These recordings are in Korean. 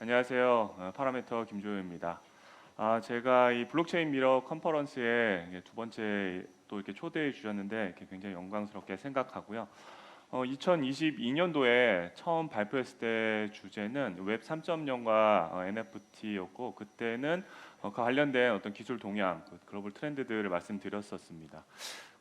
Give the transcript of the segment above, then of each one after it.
안녕하세요. 어, 파라메터 김조현입니다. 아, 제가 이 블록체인 미러 컨퍼런스에 두 번째 또 이렇게 초대해 주셨는데 굉장히 영광스럽게 생각하고요. 어, 2022년도에 처음 발표했을 때 주제는 웹 3.0과 NFT였고 그때는 어, 그 관련된 어떤 기술 동향, 그 글로벌 트렌드들을 말씀드렸었습니다.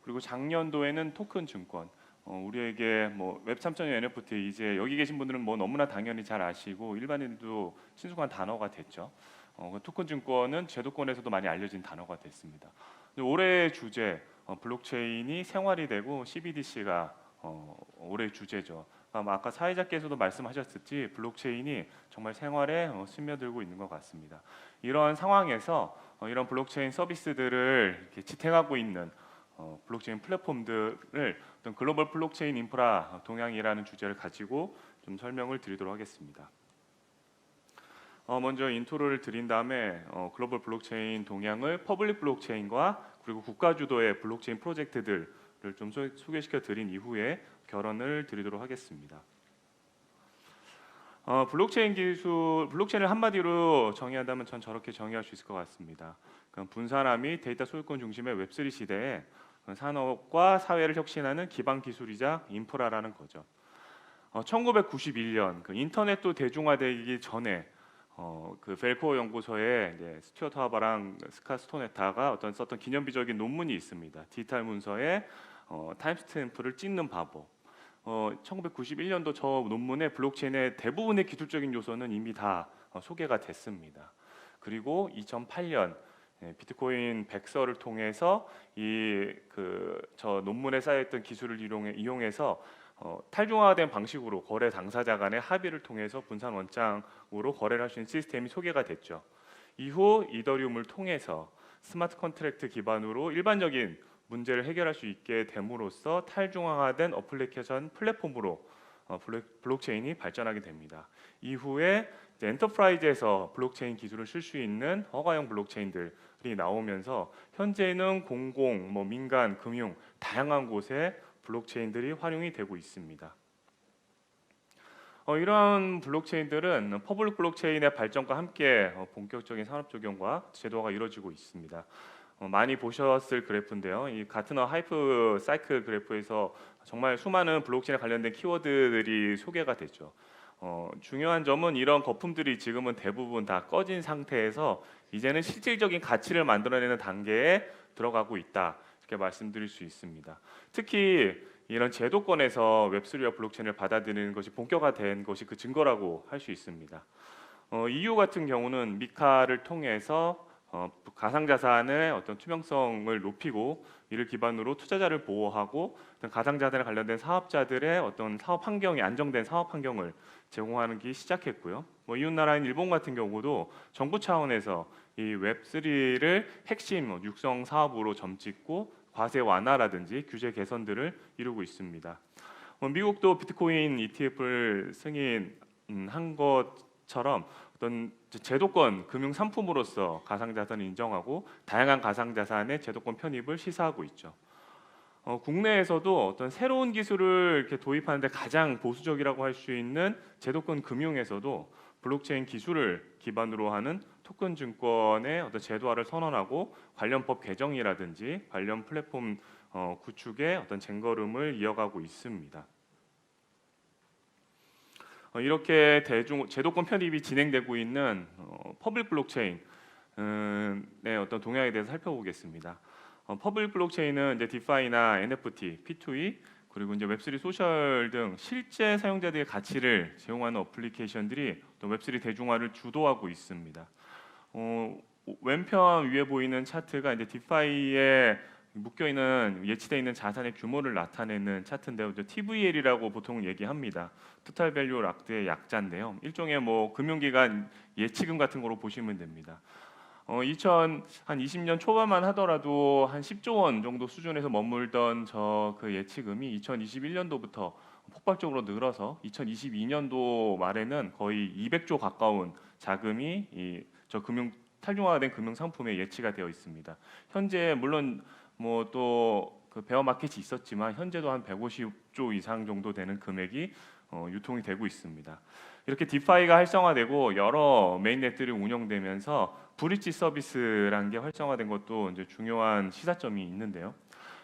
그리고 작년도에는 토큰 증권, 어, 우리에게 뭐 웹 3.0 NFT 이제 여기 계신 분들은 뭐 너무나 당연히 잘 아시고 일반인들도 친숙한 단어가 됐죠. 어, 그 토큰 증권은 제도권에서도 많이 알려진 단어가 됐습니다. 올해의 주제 어, 블록체인이 생활이 되고 CBDC가 어, 올해 주제죠. 아까 사회자께서도 말씀하셨듯이 블록체인이 정말 생활에 어, 스며들고 있는 것 같습니다. 이런 상황에서 어, 이런 블록체인 서비스들을 지탱하고 있는 어, 블록체인 플랫폼들을 어떤 글로벌 블록체인 인프라 동향이라는 주제를 가지고 좀 설명을 드리도록 하겠습니다. 어, 먼저 인트로를 드린 다음에 어, 글로벌 블록체인 동향을 퍼블릭 블록체인과 그리고 국가 주도의 블록체인 프로젝트들을 좀 소, 소개시켜 드린 이후에 결론을 드리도록 하겠습니다. 어, 블록체인 기술, 블록체인을 한마디로 정의한다면 전 저렇게 정의할 수 있을 것 같습니다. 및 데이터 소유권 중심의 웹3 시대에 산업과 사회를 혁신하는 기반 기술이자 인프라라는 거죠. 어, 1991년 그 인터넷도 대중화되기 전에 어, 그 벨코어 연구소에 이제 스튜어트 하바랑 스카 스토네타가 어떤 썼던 기념비적인 논문이 있습니다. 디지털 문서에 어, 타임스탬프를 찢는 방법. 어, 1991년도 저 논문에 블록체인의 대부분의 기술적인 요소는 이미 다 어, 소개가 됐습니다. 그리고 2008년 예, 비트코인 백서를 통해서 이 그 저 논문에 쌓여있던 기술을 이용해, 이용해서 어, 탈중화된 방식으로 거래 당사자 간의 합의를 통해서 분산 원장으로 거래를 할 수 있는 시스템이 소개가 됐죠. 이후 이더리움을 통해서 스마트 컨트랙트 기반으로 일반적인 문제를 해결할 수 있게 됨으로써 탈중앙화된 어플리케이션 플랫폼으로 어, 블록- 블록체인이 발전하게 됩니다. 이후에 엔터프라이즈에서 블록체인 기술을 쓸 수 있는 허가형 블록체인들이 나오면서 현재는 공공, 뭐 민간, 금융 다양한 곳에 블록체인들이 활용이 되고 있습니다. 어, 이러한 블록체인들은 퍼블릭 블록체인의 발전과 함께 어, 본격적인 산업 적용과 제도화가 이루어지고 있습니다. 어, 많이 보셨을 그래프인데요. 이 가트너 하이프 사이클 그래프에서 정말 수많은 블록체인에 관련된 키워드들이 소개가 되죠. 어, 중요한 점은 이런 거품들이 지금은 대부분 다 꺼진 상태에서 이제는 실질적인 가치를 만들어내는 단계에 들어가고 있다 이렇게 말씀드릴 수 있습니다. 특히 이런 제도권에서 웹3와 블록체인을 받아들이는 것이 본격화된 것이 그 증거라고 할 수 있습니다. 어, EU 같은 경우는 미카를 통해서 어, 가상자산의 어떤 투명성을 높이고 이를 기반으로 투자자를 보호하고 어떤 가상자산에 관련된 사업자들의 어떤 사업 환경이 안정된 사업 환경을 제공하는 게 시작했고요. 뭐 이웃 나라인 일본 같은 경우도 정부 차원에서 이 웹3를 핵심 뭐 육성 사업으로 점찍고 과세 완화라든지 규제 개선들을 이루고 있습니다. 뭐 미국도 비트코인 ETF를 승인한 것처럼 어떤 제도권 금융 상품으로서 가상자산을 인정하고 다양한 가상자산의 제도권 편입을 시사하고 있죠. 어, 국내에서도 어떤 새로운 기술을 이렇게 도입하는데 가장 보수적이라고 할 수 있는 제도권 금융에서도 블록체인 기술을 기반으로 하는 토큰 증권의 어떤 제도화를 선언하고 관련 법 개정이라든지 관련 플랫폼 어, 구축의 어떤 쟁걸음을 이어가고 있습니다. 어, 이렇게 대중 제도권 편입이 진행되고 있는 어, 퍼블릭 블록체인의 어떤 동향에 대해서 살펴보겠습니다. 어, 퍼블릭 블록체인은 이제 디파이나 NFT, P2E 그리고 이제 웹3 소셜 등 실제 사용자들의 가치를 제공하는 어플리케이션들이 또 웹3 대중화를 주도하고 있습니다. 어, 왼편 위에 보이는 차트가 이제 디파이에 묶여 있는 예치되어 있는 자산의 규모를 나타내는 차트인데요. 이제 TVL이라고 보통 얘기합니다. 토탈 밸류 락드의 약자인데요. 일종의 뭐 금융기관 예치금 같은 거로 보시면 됩니다. 어, 2020년 초반만 하더라도 한 10조 원 정도 수준에서 머물던 저 그 예치금이 2021년도부터 폭발적으로 늘어서 2022년도 말에는 거의 200조 가까운 자금이 이 저 금융 탈중화된 금융 상품에 예치가 되어 있습니다. 현재 물론 뭐또 그 베어 마켓이 있었지만 현재도 한 150조 이상 정도 되는 금액이 어, 유통이 되고 있습니다. 이렇게 디파이가 활성화되고 여러 메인넷들이 운영되면서 브릿지 서비스라는 게 활성화된 것도 이제 중요한 시사점이 있는데요.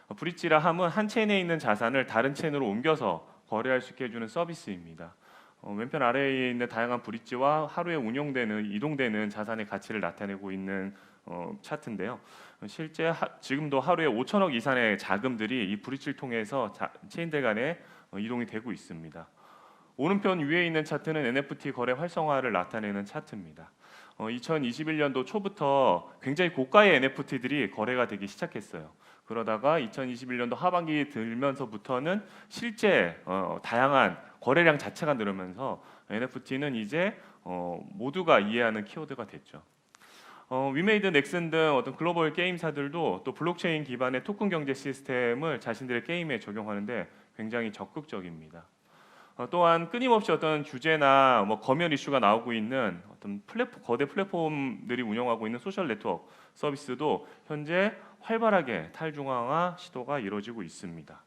어, 브릿지라 함은 한 체인에 있는 자산을 다른 체인으로 옮겨서 거래할 수 있게 해주는 서비스입니다. 어, 왼편 아래에 있는 다양한 브릿지와 하루에 운용되는 이동되는 자산의 가치를 나타내고 있는 어, 차트인데요. 어, 실제 하, 지금도 하루에 5천억 이상의 자금들이 이 브릿지를 통해서 자, 체인들 간에 어, 이동이 되고 있습니다. 오른편 위에 있는 차트는 NFT 거래 활성화를 나타내는 차트입니다. 어, 2021년도 초부터 굉장히 고가의 NFT들이 거래가 되기 시작했어요. 그러다가 2021년도 하반기 들면서부터는 실제 어, 다양한 거래량 자체가 늘으면서 NFT는 이제 어, 모두가 이해하는 키워드가 됐죠. 어, 위메이드 넥슨 등 어떤 글로벌 게임사들도 또 블록체인 기반의 토큰 경제 시스템을 자신들의 게임에 적용하는데 굉장히 적극적입니다. 어, 또한 끊임없이 어떤 주제나 뭐 검열 이슈가 나오고 있는 어떤 플랫폼, 거대 플랫폼들이 운영하고 있는 소셜 네트워크 서비스도 현재 활발하게 탈중앙화 시도가 이루어지고 있습니다.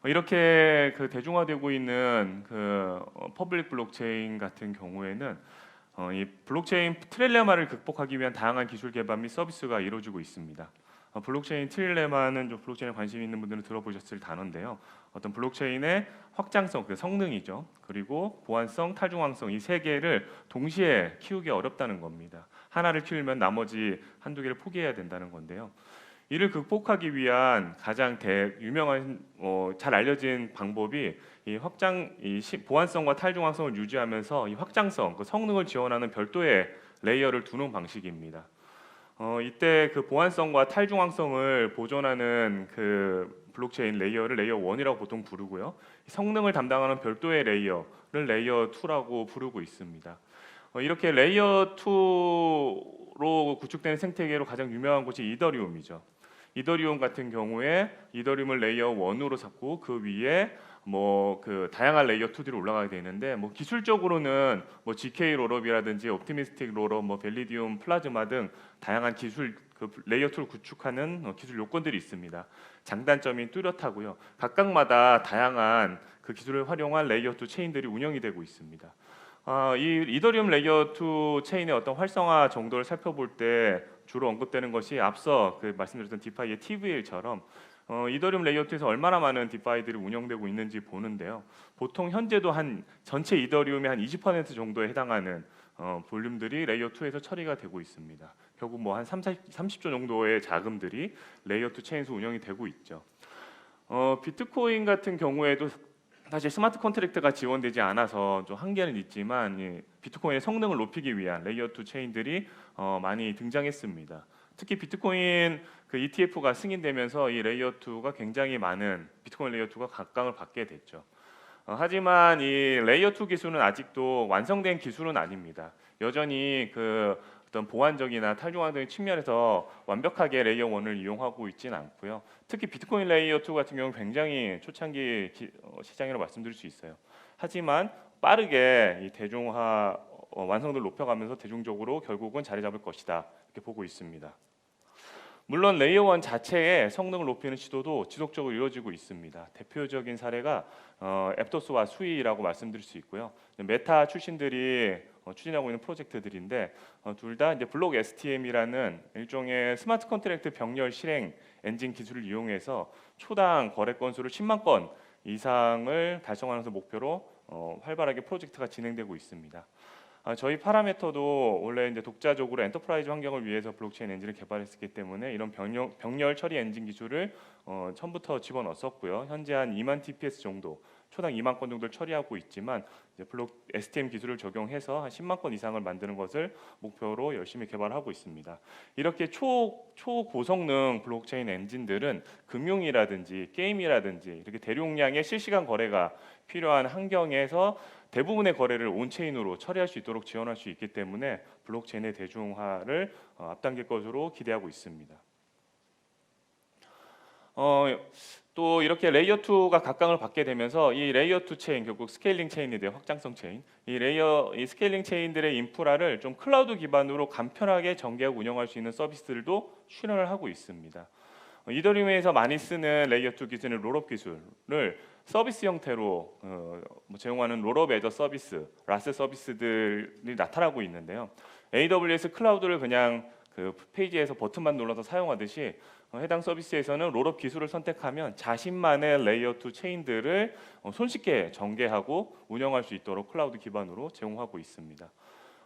어, 이렇게 그 대중화되고 있는 그 어, 퍼블릭 블록체인 같은 경우에는 어, 이 블록체인 트릴레마를 극복하기 위한 다양한 기술 개발 및 서비스가 이루어지고 있습니다. 어, 블록체인 트릴레마는 좀 블록체인에 관심 있는 분들은 들어보셨을 단어인데요. 어떤 블록체인의 확장성, 그 성능이죠. 그리고 보안성, 탈중앙성 이 세 개를 동시에 키우기 어렵다는 겁니다. 하나를 키우면 나머지 한두 개를 포기해야 된다는 건데요. 이를 극복하기 위한 가장 대, 유명한 어, 잘 알려진 방법이 이 확장, 이 시, 보안성과 탈중앙성을 유지하면서 이 확장성, 그 성능을 지원하는 별도의 레이어를 두는 방식입니다. 어, 이때 그 보안성과 탈중앙성을 보존하는 그 블록체인 레이어를 레이어 1이라고 보통 부르고요. 성능을 담당하는 별도의 레이어를 레이어 2라고 부르고 있습니다. 어, 이렇게 레이어 2로 구축되는 생태계로 가장 유명한 곳이 이더리움이죠. 이더리움 같은 경우에 이더리움을 레이어 1으로 잡고 그 위에 뭐 그 다양한 레이어 2들이 올라가게 되는데 뭐 기술적으로는 뭐 GK 롤업이라든지 옵티미스틱 롤업, 뭐 벨리디움, 플라즈마 등 다양한 기술 그 레이어 2를 구축하는 어, 기술 요건들이 있습니다. 장단점이 뚜렷하고요. 각각마다 다양한 그 기술을 활용한 레이어 2 체인들이 운영이 되고 있습니다. 아, 이 이더리움 레이어 2 체인의 어떤 활성화 정도를 살펴볼 때 주로 언급되는 것이 앞서 그 말씀드렸던 디파이의 TVL처럼 어, 이더리움 레이어 2에서 얼마나 많은 디파이들이 운영되고 있는지 보는데요. 보통 현재도 한 전체 이더리움의 한 20% 정도에 해당하는 어, 볼륨들이 레이어 2에서 처리가 되고 있습니다. 결국 뭐 한 30, 30조 정도의 자금들이 레이어 2 체인에서 운영이 되고 있죠. 어, 비트코인 같은 경우에도 사실 스마트 컨트랙트가 지원되지 않아서 좀 한계는 있지만 예, 비트코인의 성능을 높이기 위한 레이어 2 체인들이 어, 많이 등장했습니다. 특히 비트코인 그 ETF가 승인되면서 이 레이어 2가 굉장히 많은 비트코인 레이어 2가 각광을 받게 됐죠. 어, 하지만 이 레이어 2 기술은 아직도 완성된 기술은 아닙니다. 여전히 그 어떤 보안적이나 탈중앙적인 측면에서 완벽하게 레이어 1을 이용하고 있지는 않고요. 특히 비트코인 레이어 2 같은 경우는 굉장히 초창기 기, 어, 시장이라고 말씀드릴 수 있어요. 하지만 빠르게 이 대중화 어, 완성도를 높여가면서 대중적으로 결국은 자리 잡을 것이다 이렇게 보고 있습니다. 물론 레이어 1 자체의 성능을 높이는 시도도 지속적으로 이루어지고 있습니다. 대표적인 사례가 어, 앱토스와 수위라고 말씀드릴 수 있고요. 메타 출신들이 어, 추진하고 있는 프로젝트들인데 어, 둘다 이제 블록 STM이라는 일종의 스마트 컨트랙트 병렬 실행 엔진 기술을 이용해서 초당 거래 건수를 10만 건 이상을 달성하는 것을 목표로 어, 활발하게 프로젝트가 진행되고 있습니다. 아, 저희 파라메터도 원래 이제 독자적으로 엔터프라이즈 환경을 위해서 블록체인 엔진을 개발했기 때문에 이런 병렬, 병렬 처리 엔진 기술을 어, 처음부터 집어넣었었고요. 현재 한 2만 TPS 정도, 초당 2만 건 정도를 처리하고 있지만 블록 STM 기술을 적용해서 한 10만 건 이상을 만드는 것을 목표로 열심히 개발하고 있습니다. 이렇게 초 초고성능 블록체인 엔진들은 금융이라든지 게임이라든지 이렇게 대용량의 실시간 거래가 필요한 환경에서 대부분의 거래를 온체인으로 처리할 수 있도록 지원할 수 있기 때문에 블록체인의 대중화를 어, 앞당길 것으로 기대하고 있습니다. 어, 또 이렇게 레이어 2가 각광을 받게 되면서 이 레이어 2 체인 결국 스케일링 체인이 돼요. 확장성 체인. 이 레이어 이 스케일링 체인들의 인프라를 좀 클라우드 기반으로 간편하게 전개하고 운영할 수 있는 서비스들도 출현을 하고 있습니다. 어, 이더리움에서 많이 쓰는 레이어 2 기술은 롤업 기술을 서비스 형태로 어, 뭐 제공하는 롤업 에저 서비스, 라스 서비스들이 나타나고 있는데요. AWS 클라우드를 그냥 그 페이지에서 버튼만 눌러서 사용하듯이 어, 해당 서비스에서는 롤업 기술을 선택하면 자신만의 레이어 2 체인들을 어, 손쉽게 전개하고 운영할 수 있도록 클라우드 기반으로 제공하고 있습니다.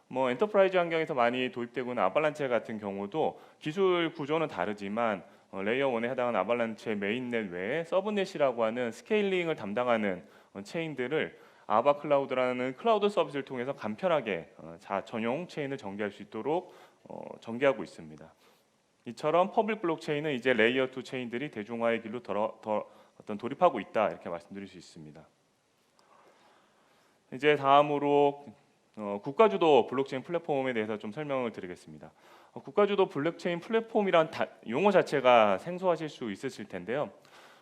뭐 엔터프라이즈 환경에서 많이 도입되고 있는 아발란체 같은 경우도 기술 구조는 다르지만 어, 레이어 1에 해당하는 아발란체 메인넷 외에 서브넷이라고 하는 스케일링을 담당하는 어, 체인들을 아바 클라우드라는 클라우드 서비스를 통해서 간편하게 어, 자 전용 체인을 전개할 수 있도록 어, 전개하고 있습니다. 이처럼 퍼블릭 블록체인은 이제 레이어 2 체인들이 대중화의 길로 더, 더 어떤 돌입하고 있다 이렇게 말씀드릴 수 있습니다. 이제 다음으로 어, 국가주도 블록체인 플랫폼에 대해서 좀 설명을 드리겠습니다. 어, 국가주도 블록체인 플랫폼이란 다- 용어 자체가 생소하실 수 있으실 텐데요.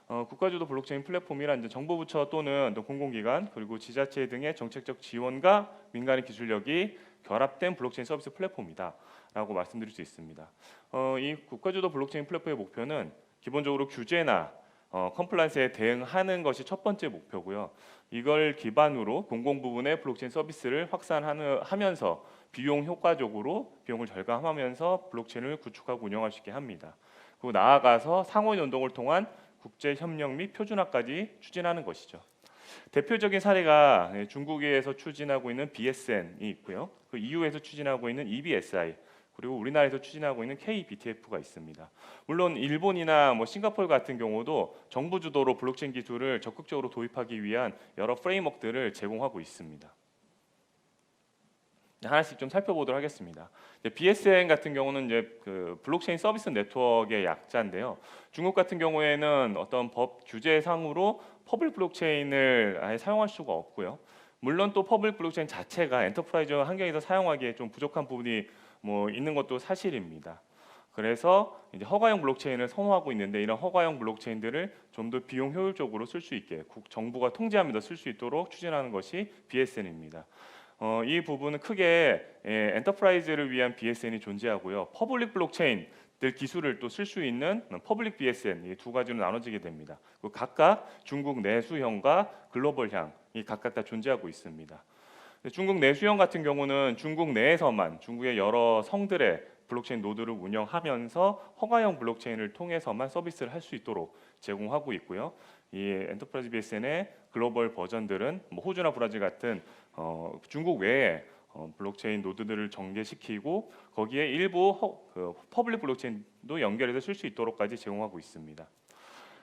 어, 국가주도 블록체인 플랫폼이란 이제 정부 부처 또는 또 공공기관 그리고 지자체 등의 정책적 지원과 민간의 기술력이 결합된 블록체인 서비스 플랫폼이다 라고 말씀드릴 수 있습니다. 어, 이 국가주도 블록체인 플랫폼의 목표는 기본적으로 규제나 어, 컴플라이언스에 대응하는 것이 첫 번째 목표고요. 이걸 기반으로 공공 부분의 블록체인 서비스를 확산하면서 비용 효과적으로 비용을 절감하면서 블록체인을 구축하고 운영할 수 있게 합니다. 그리고 나아가서 상호 연동을 통한 국제 협력 및 표준화까지 추진하는 것이죠. 대표적인 사례가 예, 중국에서 추진하고 있는 BSN이 있고요. 그 EU에서 추진하고 있는 EBSI 그리고 우리나라에서 추진하고 있는 KBTF가 있습니다. 물론 일본이나 뭐 싱가포르 같은 경우도 정부 주도로 블록체인 기술을 적극적으로 도입하기 위한 여러 프레임워크들을 제공하고 있습니다. 네, 하나씩 좀 살펴보도록 하겠습니다. BSN 같은 경우는 이제 그 블록체인 서비스 네트워크의 약자인데요. 중국 같은 경우에는 어떤 법 규제상으로 퍼블릭 블록체인을 아예 사용할 수가 없고요. 물론 또 퍼블릭 블록체인 자체가 엔터프라이즈 환경에서 사용하기에 좀 부족한 부분이 뭐 있는 것도 사실입니다. 그래서 이제 허가형 블록체인을 선호하고 있는데 이런 허가형 블록체인들을 좀 더 비용 효율적으로 쓸 수 있게 국 정부가 통제하면서 쓸 수 있도록 추진하는 것이 BSN입니다. 어, 이 부분은 크게 예, 엔터프라이즈를 위한 BSN이 존재하고요. 퍼블릭 블록체인 들 기술을 또 쓸 수 있는 퍼블릭 BSN 이 두 가지로 나눠지게 됩니다. 그 각각 중국 내수형과 글로벌형 이 각각 다 존재하고 있습니다. 중국 내수형 같은 경우는 중국 내에서만 중국의 여러 성들의 블록체인 노드를 운영하면서 허가형 블록체인을 통해서만 서비스를 할 수 있도록 제공하고 있고요. 이 엔터프라이즈 BSN의 글로벌 버전들은 뭐 호주나 브라질 같은 어, 중국 외에 어, 블록체인 노드들을 전개시키고 거기에 일부 허, 그 퍼블릭 블록체인도 연결해서 쓸 수 있도록까지 제공하고 있습니다.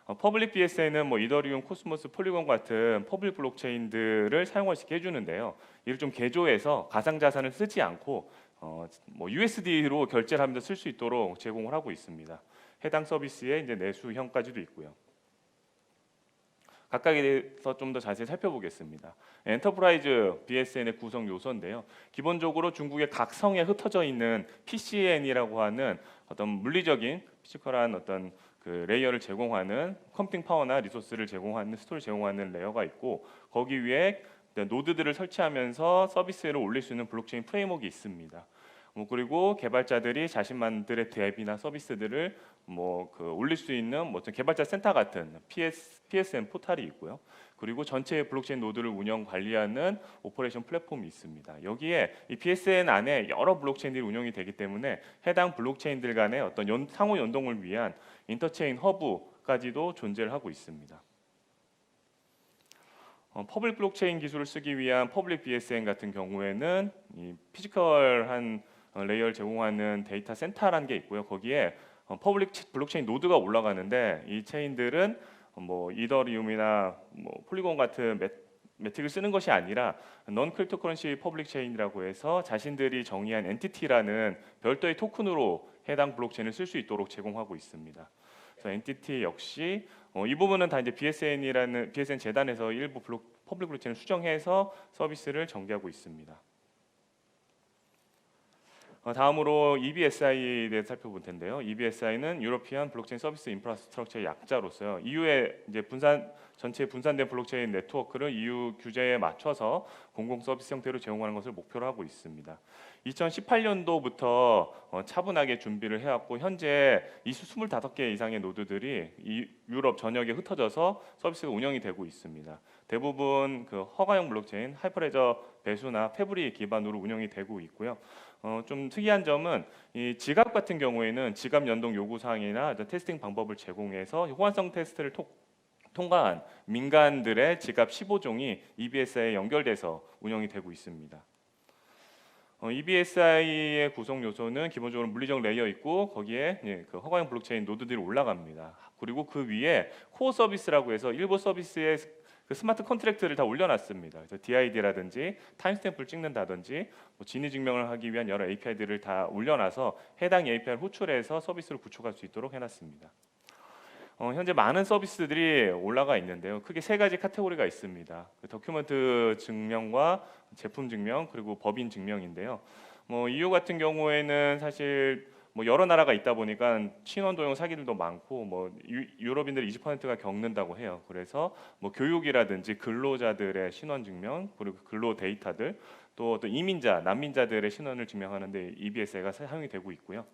어, 퍼블릭 BSN은 뭐 이더리움, 코스모스, 폴리곤 같은 퍼블릭 블록체인들을 사용할 수 있게 해주는데요. 이를 좀 개조해서 가상 자산을 쓰지 않고 어, 뭐 USD로 결제를 하면서 쓸 수 있도록 제공을 하고 있습니다. 해당 서비스의 이제 내수형까지도 있고요. 각각에 대해서 좀 더 자세히 살펴보겠습니다. 엔터프라이즈 BSN의 구성 요소인데요. 기본적으로 중국의 각 성에 흩어져 있는 PCN이라고 하는 어떤 물리적인 피지컬한 어떤 그 레이어를 제공하는 컴퓨팅 파워나 리소스를 제공하는 스토리 제공하는 레이어가 있고 거기 위에 노드들을 설치하면서 서비스를 올릴 수 있는 블록체인 프레임워크가 있습니다. 뭐 그리고 개발자들이 자신만들의 앱이나 서비스들을 뭐 그 올릴 수 있는 뭐 개발자 센터 같은 PS, PSN 포탈이 있고요. 그리고 전체 블록체인 노드를 운영 관리하는 오퍼레이션 플랫폼이 있습니다. 여기에 이 PSN 안에 여러 블록체인들이 운영이 되기 때문에 해당 블록체인들 간의 어떤 연, 상호 연동을 위한 인터체인 허브까지도 존재를 하고 있습니다. 어, 퍼블릭 블록체인 기술을 쓰기 위한 퍼블릭 BSN 같은 경우에는 이 피지컬한 어, 레이어를 제공하는 데이터 센터라는 게 있고요. 거기에 어, 퍼블릭 치- 블록체인 노드가 올라가는데 이 체인들은 어, 뭐 이더리움이나 뭐 폴리곤 같은 매, 매틱을 쓰는 것이 아니라 넌 크립토커런시 퍼블릭 체인이라고 해서 자신들이 정의한 엔티티라는 별도의 토큰으로 해당 블록체인을 쓸 수 있도록 제공하고 있습니다. 그래서 엔티티 역시 어, 이 부분은 다 이제 BSN이라는 BSN 재단에서 일부 블록 퍼블릭 블록체인을 수정해서 서비스를 전개하고 있습니다. 어, 다음으로 EBSI에 대해 살펴볼 텐데요. EBSI는 유로피안 블록체인 서비스 인프라스트럭처의 약자로서요. EU의 이제 분산 전체 분산된 블록체인 네트워크를 EU 규제에 맞춰서 공공 서비스 형태로 제공하는 것을 목표로 하고 있습니다. 2018년도부터 어, 차분하게 준비를 해왔고 현재 이수 25개 이상의 노드들이 이 유럽 전역에 흩어져서 서비스가 운영이 되고 있습니다. 대부분 그 허가형 블록체인 하이퍼레저 배수나 페브리 기반으로 운영이 되고 있고요. 어, 좀 특이한 점은 이 지갑 같은 경우에는 지갑 연동 요구 사항이나 테스팅 방법을 제공해서 호환성 테스트를 통, 통과한 민간들의 지갑 15종이 EBS에 연결돼서 운영이 되고 있습니다. 어, EBSI의 구성 요소는 기본적으로 물리적 레이어 있고 거기에 예, 그 허가형 블록체인 노드들이 올라갑니다. 그리고 그 위에 코어 서비스라고 해서 일부 서비스에 그 스마트 컨트랙트를 다 올려놨습니다. 그래서 DID라든지 타임스탬프를 찍는다든지 뭐 진위 증명을 하기 위한 여러 API들을 다 올려놔서 해당 API를 호출해서 서비스를 구축할 수 있도록 해놨습니다. 어, 현재 많은 서비스들이 올라가 있는데요. 크게 세 가지 카테고리가 있습니다. 그 도큐먼트 증명과 제품 증명 그리고 법인 증명인데요. 뭐 EU 같은 경우에는 사실 뭐 여러 나라가 있다 보니까 친원 도용 사기들도 많고 뭐 유, 유럽인들이 20%가 겪는다고 해요. 그래서 뭐 교육이라든지 근로자들의 신원 증명 그리고 근로 데이터들 또, 또 이민자 난민자들의 신원을 증명하는데 EBS가 사용이 되고 있고요.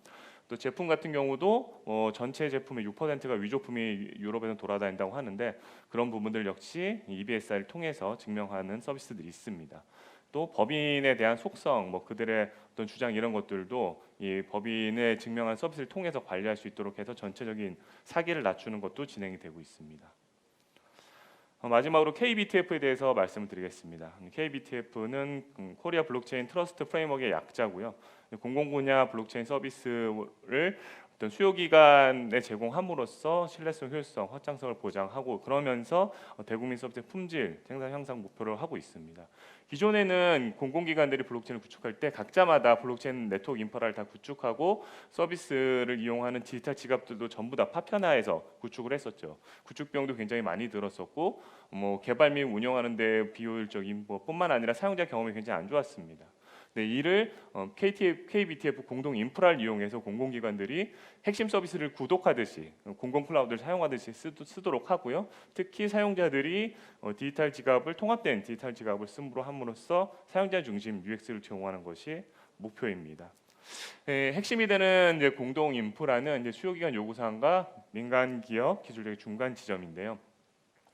또 제품 같은 경우도 어, 전체 제품의 6%가 위조품이 유럽에는 돌아다닌다고 하는데 그런 부분들 역시 EBS를 통해서 증명하는 서비스들이 있습니다. 또 법인에 대한 속성, 뭐 그들의 어떤 주장 이런 것들도 이 법인의 증명한 서비스를 통해서 관리할 수 있도록 해서 전체적인 사기를 낮추는 것도 진행이 되고 있습니다. 어, 마지막으로 KBTF에 대해서 말씀을 드리겠습니다. KBTF는 음, 코리아 블록체인 트러스트 프레임워크의 약자고요. 공공 분야 블록체인 서비스를 어떤 수요 기간에 제공함으로써 신뢰성, 효율성, 확장성을 보장하고 그러면서 어, 대국민 서비스의 품질, 생산 향상 목표를 하고 있습니다. 기존에는 공공기관들이 블록체인을 구축할 때 각자마다 블록체인 네트워크 인프라를 다 구축하고 서비스를 이용하는 디지털 지갑들도 전부 다 파편화해서 구축을 했었죠. 구축 비용도 굉장히 많이 들었었고 뭐 개발 및 운영하는 데 비효율적인 뭐 뿐만 아니라 사용자 경험이 굉장히 안 좋았습니다. 네, 이를 어, KTF, KBTF 공동 인프라를 이용해서 공공기관들이 핵심 서비스를 구독하듯이 어, 공공 클라우드를 사용하듯이 쓰도록 하고요. 특히 사용자들이 어, 디지털 지갑을 통합된 디지털 지갑을 씀으로 함으로써 사용자 중심 UX를 제공하는 것이 목표입니다. 예, 핵심이 되는 공동 인프라는 수요기관 요구사항과 민간 기업 기술력의 중간 지점인데요.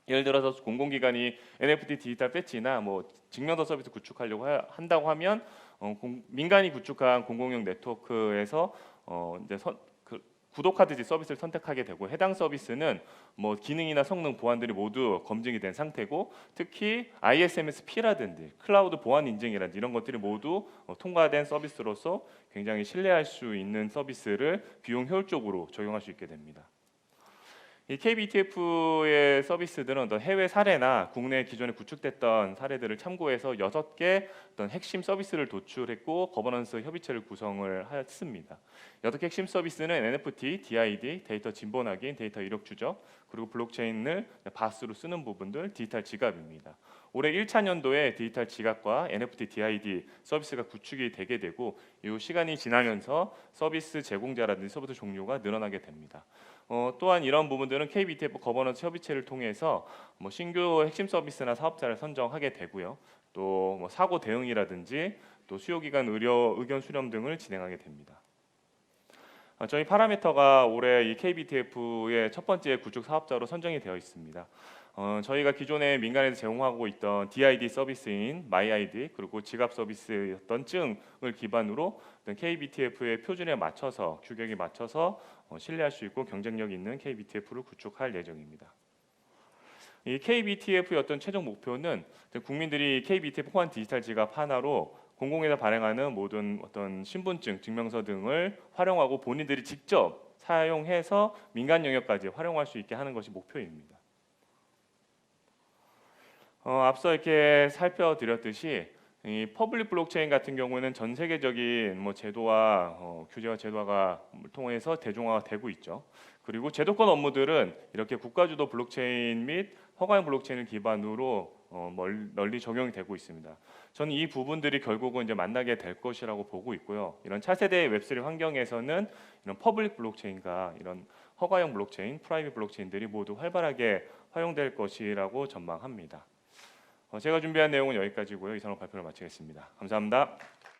예를 들어서 공공기관이 NFT 디지털 배지나 뭐 증명서 서비스 구축하려고 하, 한다고 하면 어, 공, 민간이 구축한 공공용 네트워크에서 어, 이제 선, 그, 구독하듯이 서비스를 선택하게 되고 해당 서비스는 뭐 기능이나 성능 보안들이 모두 검증이 된 상태고 특히 ISMS-P라든지 클라우드 보안 인증이라든지 이런 것들이 모두 어, 통과된 서비스로서 굉장히 신뢰할 수 있는 서비스를 비용 효율적으로 적용할 수 있게 됩니다. 이 KBTF의 서비스들은 어떤 해외 사례나 국내 기존에 구축됐던 사례들을 참고해서 여섯 개 어떤 핵심 서비스를 도출했고 거버넌스 협의체를 구성을 했습니다. 여섯 개 핵심 서비스는 NFT, DID, 데이터 진본 확인, 데이터 이력 추적, 그리고 블록체인을 바스로 쓰는 부분들, 디지털 지갑입니다. 올해 1차 년도에 디지털 지갑과 NFT, DID 서비스가 구축이 되게 되고 이 시간이 지나면서 서비스 제공자라든지 서비스 종류가 늘어나게 됩니다. 어, 또한 이런 부분들은 KBTF 거버넌스 협의체를 통해서 뭐 신규 핵심 서비스나 사업자를 선정하게 되고요. 또 뭐 사고 대응이라든지 또 수요기관 의료 의견 수렴 등을 진행하게 됩니다. 어, 저희 파라미터가 올해 이 KBTF의 첫 번째 구축 사업자로 선정이 되어 있습니다. 어, 저희가 기존에 민간에서 제공하고 있던 DID 서비스인 MyID 그리고 지갑 서비스였던 증을 기반으로 KBTF의 표준에 맞춰서 규격에 맞춰서 어, 신뢰할 수 있고 경쟁력 있는 KBTF를 구축할 예정입니다. 이 KBTF의 어떤 최종 목표는 국민들이 KBTF 호환 디지털 지갑 하나로 공공에서 발행하는 모든 어떤 신분증, 증명서 등을 활용하고 본인들이 직접 사용해서 민간 영역까지 활용할 수 있게 하는 것이 목표입니다. 어, 앞서 이렇게 살펴드렸듯이 이 퍼블릭 블록체인 같은 경우는 전 세계적인 뭐 제도와 어, 규제와 제도화가 통해서 대중화가 되고 있죠. 그리고 제도권 업무들은 이렇게 국가주도 블록체인 및 허가형 블록체인을 기반으로 어, 멀- 널리 적용이 되고 있습니다. 저는 이 부분들이 결국은 이제 만나게 될 것이라고 보고 있고요. 이런 차세대 웹3 환경에서는 이런 퍼블릭 블록체인과 이런 허가형 블록체인, 프라이빗 블록체인들이 모두 활발하게 활용될 것이라고 전망합니다. 어, 제가 준비한 내용은 여기까지고요. 이상으로 발표를 마치겠습니다. 감사합니다.